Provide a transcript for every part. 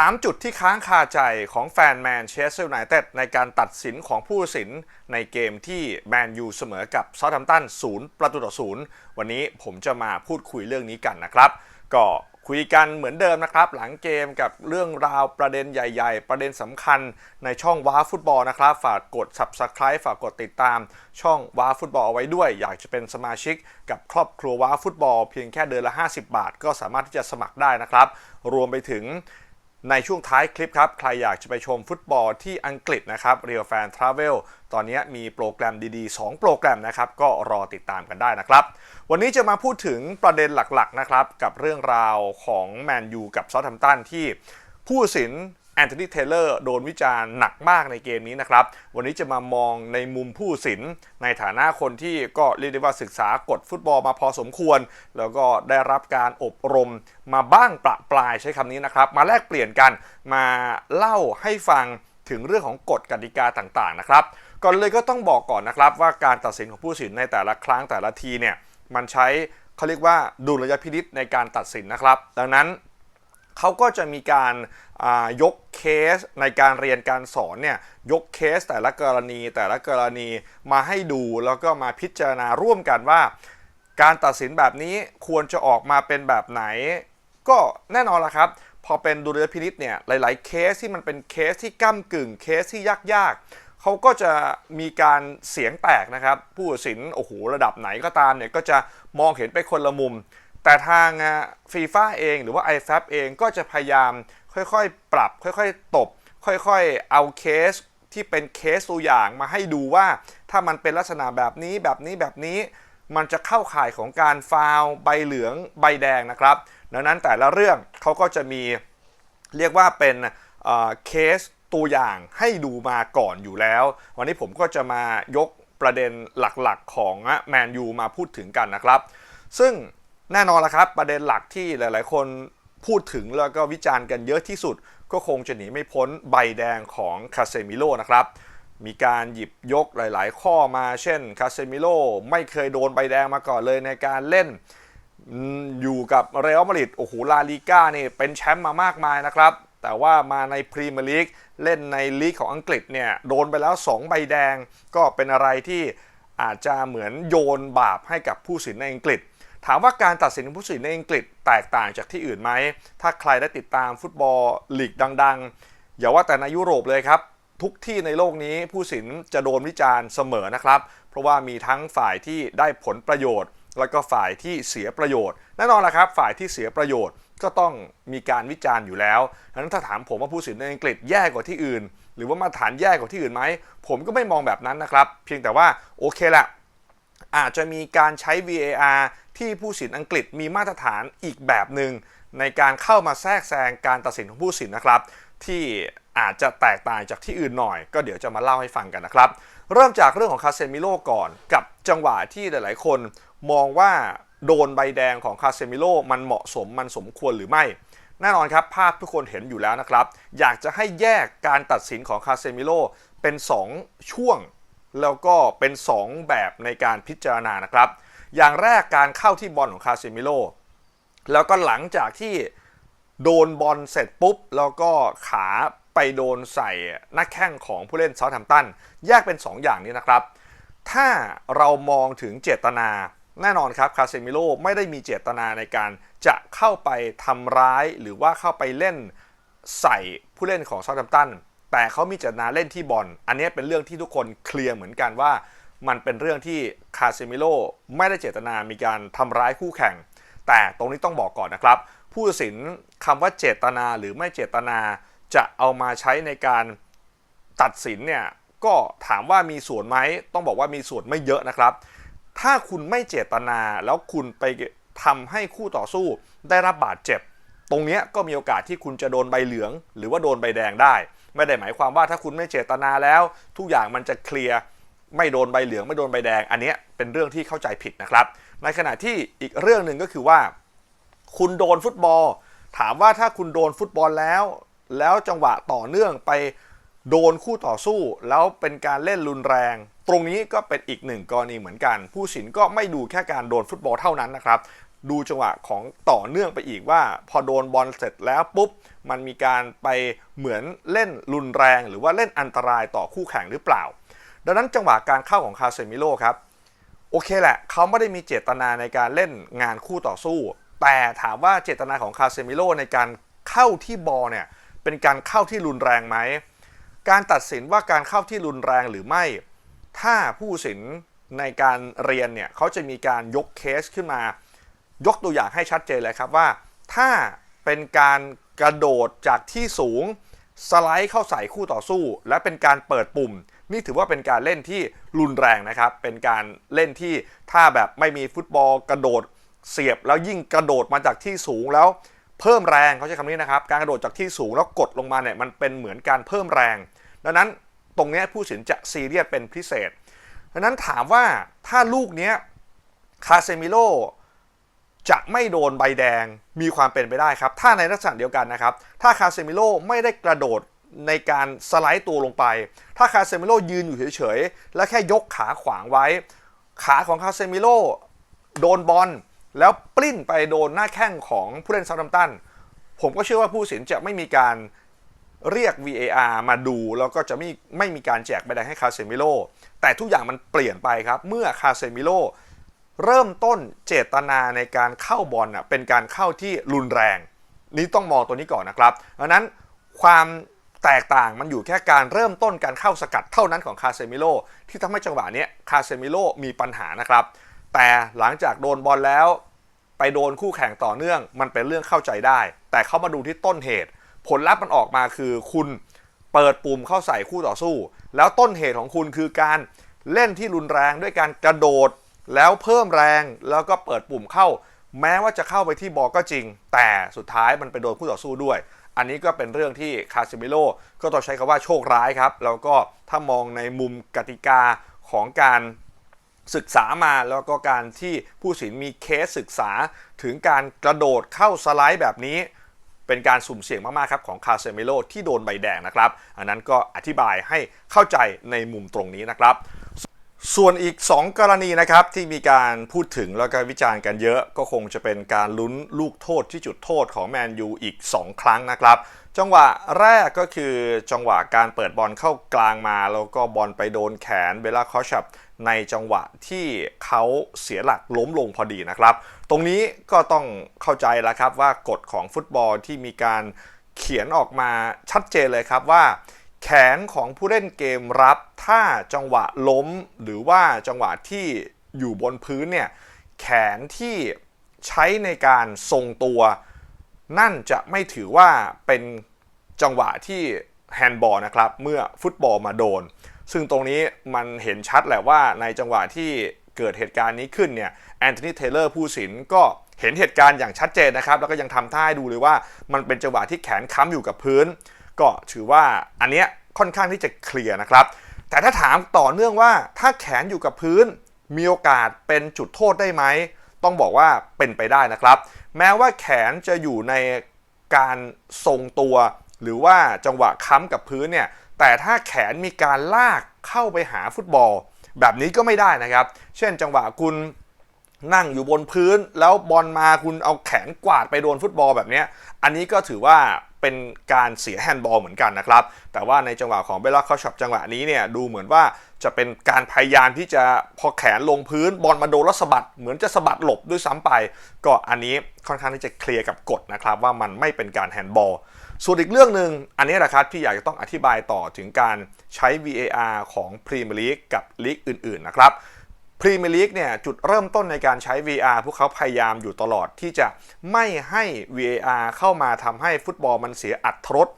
3 จุดที่ค้างคาใจของแฟนแมนเชสเตอร์ยูไนเต็ดในการตัดสินของผู้สินในเกมที่แมนยูเสมอกับซา u ์ h ัมตัน0 ประตูต่อ0วันนี้ผมจะมาพูดคุยเรื่องนี้กันนะครับ ก็คุยกันเหมือนเดิมนะครับ หลังเกมกับเรื่องราวประเด็นใหญ่ ๆ ประเด็นสำคัญในช่องว้าฟุตบอลนะครับ ฝากกด Subscribe ฝากกดติดตาม ช่องว้าฟุตบอลเอาไว้ด้วย อยากจะเป็นสมาชิกกับครอบครัวว้าฟุตบอล เพียงแค่เดือนละ 50 บาท ก็สามารถที่จะสมัครได้นะครับ รวมไปถึง ในช่วงท้ายคลิปครับ ใครอยากจะไปชมฟุตบอลที่อังกฤษนะครับ Real Fan Travel ตอนนี้มีโปรแกรมดีๆ 2 โปรแกรมนะครับ ก็รอติดตามกันได้นะครับ วันนี้จะมาพูดถึงประเด็นหลักๆนะครับ กับเรื่องราวของแมนยูกับซอทัมตันที่ผู้ตัดสิน อนโทนีเทเลอร์โดนวิจารณ์หนักมากในเกมนี้นะครับ วันนี้จะมามองในมุมผู้สินในฐานะคนที่ก็เรียกได้ว่าศึกษากฎฟุตบอลมาพอสมควร แล้วก็ได้รับการอบรมมาบ้างประปรายใช้คำนี้นะครับ มาแลกเปลี่ยนกันมาเล่าให้ฟังถึงเรื่องของกฎกติกาต่างๆนะครับ ก่อนเลยก็ต้องบอกก่อนนะครับว่าการตัดสินของผู้สินในแต่ละครั้งแต่ละทีเนี่ยมันใช้เขาเรียกว่าดุลยพินิษในการตัดสินนะครับ ดังนั้น เขาก็จะมีการยกเคสในการเรียนการสอนเนี่ยยกเคสแต่ละกรณีแต่ละกรณีมาให้ดูแล้วก็มาพิจารณาร่วมกันว่า การตัดสินแบบนี้ควรจะออกมาเป็นแบบไหน ก็แน่นอนละครับ พอเป็นดุลยพินิษเนี่ยหลาย ๆ เคสที่มันเป็นเคสที่ก้ากึ่งเคสที่ยากๆเขาก็จะมีการเสียงแตกนะครับ ผู้ตัดสินโอ้โหระดับไหนก็ตามเนี่ยก็จะมองเห็นไปคนละมุม แต่ทางฟีฟ่าเองหรือว่า i f a b เองก็จะพยายามค่อยๆ ปรับ ค่อยๆ ตบ ค่อยๆ เอาเคสที่เป็นเคสตัวอย่างมาให้ดูว่า ถ้ามันเป็นลักษณะแบบนี้แบบนี้แบบนี้ มันจะเข้าข่ายของการฟาวใบเหลืองใบแดงนะครับ ดังนั้นแต่ละเรื่องเขาก็จะมีเรียกว่าเป็นเคสตัวอย่างให้ดูมาก่อนอยู่แล้ว วันนี้ผมก็จะมายกประเด็นหลักๆของแมนยูมาพูดถึงกันนะครับ ซึ่ง แน่นอนละครับ ประเด็นหลักที่หลาย ๆ คนพูดถึงแล้วก็วิจารณ์กันเยอะที่สุด ก็คงจะหนีไม่พ้นใบแดงของคาเซมิโลนะครับมีการหยิบยกหลาย ๆ ข้อมา เช่น คาเซมิโลไม่เคยโดนใบแดงมาก่อนเลยในการเล่น อยู่กับเรอัลมาดริด โอ้โห ลาลิก้านี่เป็นแชมป์มามากมายนะครับ แต่ว่ามาในพรีเมียร์ลีก เล่นในลีกของอังกฤษเนี่ย โดนไปแล้ว 2 ใบแดง ก็เป็นอะไรที่อาจจะเหมือนโยนบาปให้กับผู้สินในอังกฤษ ถามว่าการตัดสินของผู้ตัดสินในอังกฤษแตกต่างจากที่อื่นไหม ถ้าใครได้ติดตามฟุตบอลลีกดังๆ อย่าว่าแต่ในยุโรปเลยครับ ทุกที่ในโลกนี้ผู้สินจะโดนวิจารณ์เสมอนะครับ เพราะว่ามีทั้งฝ่ายที่ได้ผลประโยชน์ แล้วก็ฝ่ายที่เสียประโยชน์ แน่นอนละครับ ฝ่ายที่เสียประโยชน์ก็ต้องมีการวิจารณ์อยู่แล้วดังนั้นถ้าถามผมว่าผู้สินในอังกฤษแย่กว่าที่อื่น หรือว่ามาตรฐานแย่กว่าที่อื่นไหม ผมก็ไม่มองแบบนั้นนะครับ เพียงแต่ว่าโอเคแหละอาจจะมีการใช้ VAR ที่ผู้สินอังกฤษมีมาตรฐานอีกแบบหนึ่งในการเข้ามาแทรกแซงการตัดสินของผู้สินนะครับ ที่อาจจะแตกต่างจากที่อื่นหน่อย ก็เดี๋ยวจะมาเล่าให้ฟังกันนะครับ เริ่มจากเรื่องของคาเซมิโลก่อน กับจังหวะที่หลาย ๆ คนมองว่าโดนใบแดงของคาเซมิโลมันเหมาะสมมันสมควรหรือไม่แน่นอนครับ ภาพทุกคนเห็นอยู่แล้วนะครับ อยากจะให้แยกการตัดสินของคาเซมิโลเป็น 2 ช่วง แล้วก็เป็น 2 แบบในการพิจารณานะครับ อย่างแรกการเข้าที่บอลของคาเซมิโลแล้วก็หลังจากที่โดนบอลเสร็จปุ๊บ แล้วก็ขาไปโดนใส่หน้าแข้งของผู้เล่นเซาท์แฮมป์ตันแยกเป็น 2 อย่างนี้นะครับ ถ้าเรามองถึงเจตนาแน่นอนครับคาเซมิโลไม่ได้มีเจตนาในการจะเข้าไปทำร้ายหรือว่าเข้าไปเล่นใส่ผู้เล่นของเซาท์แฮมป์ตันแต่เขามีเจตนาเล่นที่บอลอันนี้เป็นเรื่องที่ทุกคนเคลียร์เหมือนกันว่า มันเป็นเรื่องที่คาเซมิโลไม่ได้เจตนามีการทำร้ายคู่แข่ง แต่ตรงนี้ต้องบอกก่อนนะครับ ผู้ตัดสินคำว่าเจตนาหรือไม่เจตนาจะเอามาใช้ในการตัดสินเนี่ยก็ถามว่ามีส่วนไหมต้องบอกว่ามีส่วนไม่เยอะนะครับ ถ้าคุณไม่เจตนาแล้วคุณไปทำให้คู่ต่อสู้ได้รับบาดเจ็บ ตรงนี้ก็มีโอกาสที่คุณจะโดนใบเหลือง หรือว่าโดนใบแดงได้ ไม่ได้หมายความว่าถ้าคุณไม่เจตนาแล้ว ทุกอย่างมันจะเคลียร์ ไม่โดนใบเหลืองไม่โดนใบแดง อันนี้เป็นเรื่องที่เข้าใจผิดนะครับ ในขณะที่อีกเรื่องหนึ่งก็คือว่า คุณโดนฟุตบอล ถามว่าถ้าคุณโดนฟุตบอลแล้ว แล้วจังหวะต่อเนื่องไปโดนคู่ต่อสู้ แล้วเป็นการเล่นรุนแรง ตรงนี้ก็เป็นอีกหนึ่งกรณีเหมือนกัน ผู้สินก็ไม่ดูแค่การโดนฟุตบอลเท่านั้นนะครับดูจังหวะของต่อเนื่องไปอีกว่า พอโดนบอลเสร็จแล้วปุ๊บ มันมีการไปเหมือนเล่นรุนแรง หรือว่าเล่นอันตรายต่อคู่แข่งหรือเปล่า ดังนั้นจังหวะการเข้าของคาเซมิโลครับโอเคแหละเขาไม่ได้มีเจตนาในการเล่นงานคู่ต่อสู้ แต่ถามว่าเจตนาของคาเซมิโลในการเข้าที่บอลเนี่ยเป็นการเข้าที่รุนแรงไหมการตัดสินว่าการเข้าที่รุนแรงหรือไม่ ถ้าผู้สินในการเรียนเนี่ยเขาจะมีการยกเคสขึ้นมา ยกตัวอย่างให้ชัดเจนเลยครับว่า ถ้าเป็นการกระโดดจากที่สูงสไลด์เข้าใส่คู่ต่อสู้ และเป็นการเปิดปุ่ม นี่ถือว่าเป็นการเล่นที่รุนแรงนะครับ เป็นการเล่นที่ถ้าแบบไม่มีฟุตบอลกระโดดเสียบแล้วยิ่งกระโดดมาจากที่สูงแล้วเพิ่มแรงเขาใช้คำนี้นะครับ การกระโดดจากที่สูงแล้วกดลงมาเนี่ยมันเป็นเหมือนการเพิ่มแรง ดังนั้นตรงนี้ผู้สินจะซีเรียสเป็นพิเศษ ดังนั้นถามว่าถ้าลูกนี้คาเซมิโลจะไม่โดนใบแดงมีความเป็นไปได้ครับ ถ้าในลักษณะเดียวกันนะครับ ถ้าคาเซมิโลไม่ได้กระโดด ในการสไลด์ตัวลงไป ถ้าคาเซมิโลยืนอยู่เฉยๆ และแค่ยกขาขวางไว้ ขาของคาเซมิโลโดนบอลแล้วปลิ้นไปโดนหน้าแข้งของผู้เล่นซาดัมตัน ผมก็เชื่อว่าผู้สินจะไม่มีการเรียก VAR มาดู แล้วก็จะไม่ไม่มีการแจกใบแดงให้คาเซมิโลแต่ทุกอย่างมันเปลี่ยนไปครับ เมื่อคาเซมิโลเริ่มต้นเจตนาในการเข้าบอลเป็นการเข้าที่รุนแรง นี่ต้องมองตัวนี้ก่อนนะครับดังนั้นความ แตกต่างมันอยู่แค่การเริ่มต้นการเข้าสกัดเท่านั้นของคาเซมิโลที่ทำให้จังหวะนี้คาเซมิโลมีปัญหานะครับ แต่หลังจากโดนบอลแล้ว ไปโดนคู่แข่งต่อเนื่อง มันเป็นเรื่องเข้าใจได้ แต่เขามาดูที่ต้นเหตุ ผลลัพธ์มันออกมาคือคุณเปิดปุ่มเข้าใส่คู่ต่อสู้ แล้วต้นเหตุของคุณคือการเล่นที่รุนแรงด้วยการกระโดด แล้วเพิ่มแรงแล้วก็เปิดปุ่มเข้า แม้ว่าจะเข้าไปที่บอก็จริง แต่สุดท้ายมันไปโดนคู่ต่อสู้ด้วย อันนี้ก็เป็นเรื่องที่คาซิมิโลก็ต้องใช้คำว่าโชคร้ายครับ แล้วก็ถ้ามองในมุมกติกาของการศึกษามาแล้วก็การที่ผู้สินมีเคสศึกษาถึงการกระโดดเข้าสไลด์แบบนี้ เป็นการสุ่มเสี่ยงมาก ๆ ครับของคาเซมิโลที่โดนใบแดงนะครับ อันนั้นก็อธิบายให้เข้าใจในมุมตรงนี้นะครับ ส่วนอีก 2 กรณีนะครับที่มีการพูดถึงแล้วก็วิจารณ์กันเยอะ ก็คงจะเป็นการลุ้นลูกโทษที่จุดโทษของแมนยูอีก 2 ครั้งนะครับ จังหวะแรกก็คือจังหวะการเปิดบอลเข้ากลางมา แล้วก็บอลไปโดนแขนเบลล่าคอชับในจังหวะที่เขาเสียหลักล้มลงพอดีนะครับ ตรงนี้ก็ต้องเข้าใจแล้วครับว่ากฎของฟุตบอลที่มีการเขียนออกมาชัดเจนเลยครับว่า แขนของผู้เล่นเกมรับ ถ้าจังหวะล้มหรือว่าจังหวะที่อยู่บนพื้นเนี่ยแขนที่ใช้ในการทรงตัว นั่นจะไม่ถือว่าเป็นจังหวะที่แฮนด์บอลนะครับ เมื่อฟุตบอลมาโดน ซึ่งตรงนี้มันเห็นชัดแหละว่าในจังหวะที่เกิดเหตุการณ์นี้ขึ้นเนี่ยแอนโทนีเทเลอร์ผู้สินก็เห็นเหตุการณ์อย่างชัดเจนนะครับ แล้วก็ยังทำท่าให้ดูเลยว่ามันเป็นจังหวะที่แขนค้ำอยู่กับพื้น ก็ถือว่าอันเนี้ยค่อนข้างที่จะเคลียร์นะครับ แต่ถ้าถามต่อเนื่องว่าถ้าแขนอยู่กับพื้น มีโอกาสเป็นจุดโทษได้ไหม ต้องบอกว่าเป็นไปได้นะครับ แม้ว่าแขนจะอยู่ในการทรงตัว หรือว่าจังหวะค้ำกับพื้นเนี่ยแต่ถ้าแขนมีการลากเข้าไปหาฟุตบอล แบบนี้ก็ไม่ได้นะครับ เช่นจังหวะคุณนั่งอยู่บนพื้น แล้วบอลมาคุณเอาแขนกวาดไปโดนฟุตบอลแบบนี้ อันนี้ก็ถือว่า เป็นการเสียแฮนด์บอลเหมือนกันนะครับ แต่ว่าในจังหวะของเบลล่าเขาช็อปจังหวะนี้เนี่ยดูเหมือนว่าจะเป็นการพยายามที่จะพอแขนลงพื้นบอลมาโดนแล้วสะบัดเหมือนจะสะบัดหลบด้วยซ้ำไป ก็อันนี้ค่อนข้างที่จะเคลียร์กับกฎนะครับว่ามันไม่เป็นการแฮนด์บอลส่วนอีกเรื่องหนึ่งอันนี้แหละครับที่อยากจะต้องอธิบายต่อถึงการใช้ VAR ของพรีเมียร์ลีกกับลีกอื่นๆนะครับ พรีเมียร์ลีกเนี่ยจุดเริ่มต้นในการใช้ VR พวกเขาพยายามอยู่ตลอดที่จะไม่ให้ VAR เข้ามาทำให้ฟุตบอลมันเสียอัตรส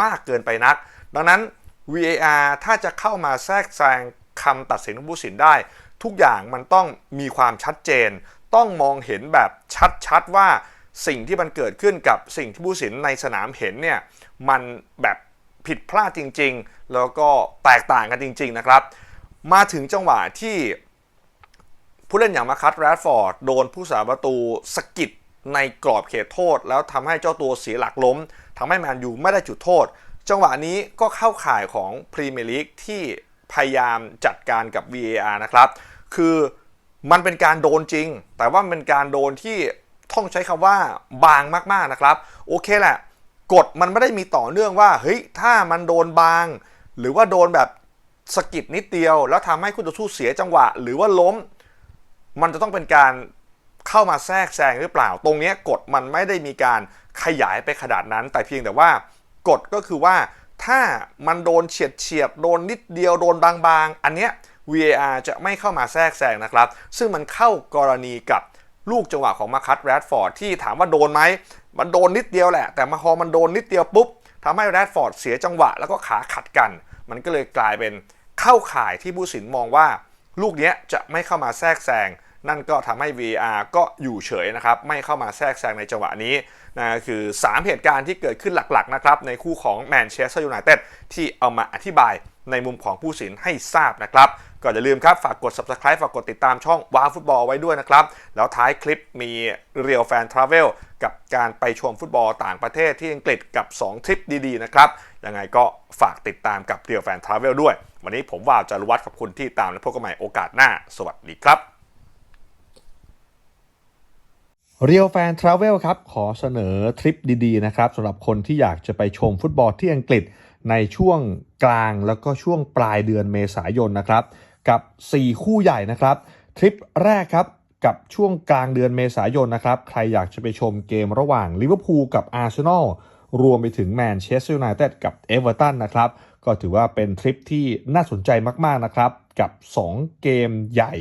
มากเกินไปนัก ดังนั้น VAR ถ้าจะเข้ามาแทรกแซงคำตัดสินของผู้สินได้ ทุกอย่างมันต้องมีความชัดเจน ต้องมองเห็นแบบชัดๆว่าสิ่งที่มันเกิดขึ้นกับสิ่งที่ผู้สินในสนามเห็นเนี่ยมันแบบผิดพลาดจริง ๆ แล้วก็แตกต่างกันจริง ๆนะครับ มาถึงจังหวะที่ ผู้เล่นอย่างมาคัตแรดฟอร์ดโดนผู้สาประตูสกิดในกรอบเขตโทษ แล้วทำให้เจ้าตัวเสียหลักล้มทำให้แมนยูไม่ได้จุดโทษ จังหวะนี้ก็เข้าข่ายของพรีเมียร์ลีกที่พยายามจัดการกับ VAR นะครับ คือมันเป็นการโดนจริง แต่ว่าเป็นการโดนที่ต้องใช้คำว่าบางมากๆนะครับ โอเคแหละกฎมันไม่ได้มีต่อเนื่องว่าเฮ้ยถ้ามันโดนบาง หรือว่าโดนแบบสกิดนิดเดียว แล้วทำให้คุณต่อสู้เสียจังหวะ หรือว่าล้ม มันจะต้องเป็นการเข้ามาแทรกแซงหรือเปล่า ตรงนี้กฎมันไม่ได้มีการขยายไปขนาดนั้น แต่เพียงแต่ว่ากฎก็คือว่าถ้ามันโดนเฉียดเฉียดโดนนิดเดียวโดนบางๆ อันเนี้ย VAR จะไม่เข้ามาแทรกแซงนะครับ ซึ่งมันเข้ากรณีกับลูกจังหวะของมาคัตแรดฟอร์ดที่ถามว่าโดนไหม มันโดนนิดเดียวแหละ แต่มาพอมันโดนนิดเดียวปุ๊บทำให้แรดฟอร์ดเสียจังหวะแล้วก็ขาขัดกัน มันก็เลยกลายเป็นเข้าข่ายที่ผู้สินมองว่า ลูกนี้จะไม่เข้ามาแทรกแซง นั่นก็ทำให้ VAR ก็อยู่เฉยนะครับ ไม่เข้ามาแทรกแซงในจังหวะนี้นะคือ 3 เหตุการณ์ที่เกิดขึ้นหลักๆนะครับในคู่ของแมนเชสเตอร์ยูไนเต็ดที่เอามาอธิบายในมุมของผู้สินให้ทราบนะครับก็อย่าลืมครับ ฝากกด subscribe ฝากกดติดตามช่องว้าฟุตบอลไว้ด้วยนะครับ แล้วท้ายคลิปมีเรียวแฟนทราเวลกับการไปชมฟุตบอลต่างประเทศที่อังกฤษกับ 2 ทริปดีๆ นะครับ ยังไงก็ฝากติดตามกับเรียวแฟนทราเวลด้วย วันนี้ผมว่าวจารุวัฒน์ขอบคุณที่ตามและพบกันใหม่โอกาสหน้า สวัสดีครับ เรียวแฟนทราเวลครับ ขอเสนอทริปดีๆนะครับสำหรับคนที่อยากจะไปชมฟุตบอลที่อังกฤษในช่วงกลางแล้วก็ช่วงปลายเดือนเมษายนนะครับ กับ 4 คู่ใหญ่นะครับ ทริปแรกครับกับช่วงกลางเดือนเมษายนนะครับ ใครอยากจะไปชมเกมระหว่างลิเวอร์พูลกับอาร์เซนอลรวมไปถึงแมนเชสเตอร์ยูไนเต็ดกับเอเวอร์ตันนะครับ ก็ถือว่าเป็นทริปที่น่าสนใจมากๆนะครับ กับ 2 เกมใหญ่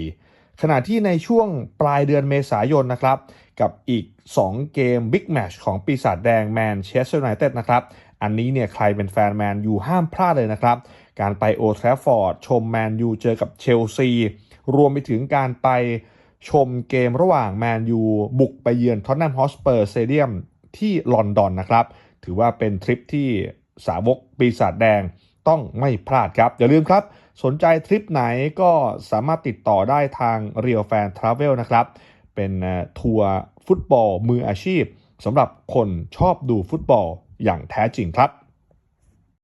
ขณะที่ในช่วงปลายเดือนเมษายนนะครับ กับอีก 2 เกมบิ๊กแมชของปีศาจแดงแมนเชสเตอร์ยูไนเต็ดนะครับ อันนี้เนี่ยใครเป็นแฟนแมนยูห้ามพลาดเลยนะครับ การไปโอทราฟอร์ดชมแมนยูเจอกับเชลซี รวมไปถึงการไปชมเกมระหว่างแมนยูบุกไปเยือนท็อตแนมฮอสเปอร์สเตเดียมที่ลอนดอนนะครับ ถือว่าเป็นทริปที่สาวกปีศาจแดงต้องไม่พลาดครับ อย่าลืมครับ สนใจทริปไหนก็สามารถติดต่อได้ทาง Real Fan Travel นะครับ เป็นทัวร์ฟุตบอลมืออาชีพสำหรับคนชอบดูฟุตบอลอย่างแท้จริงครับ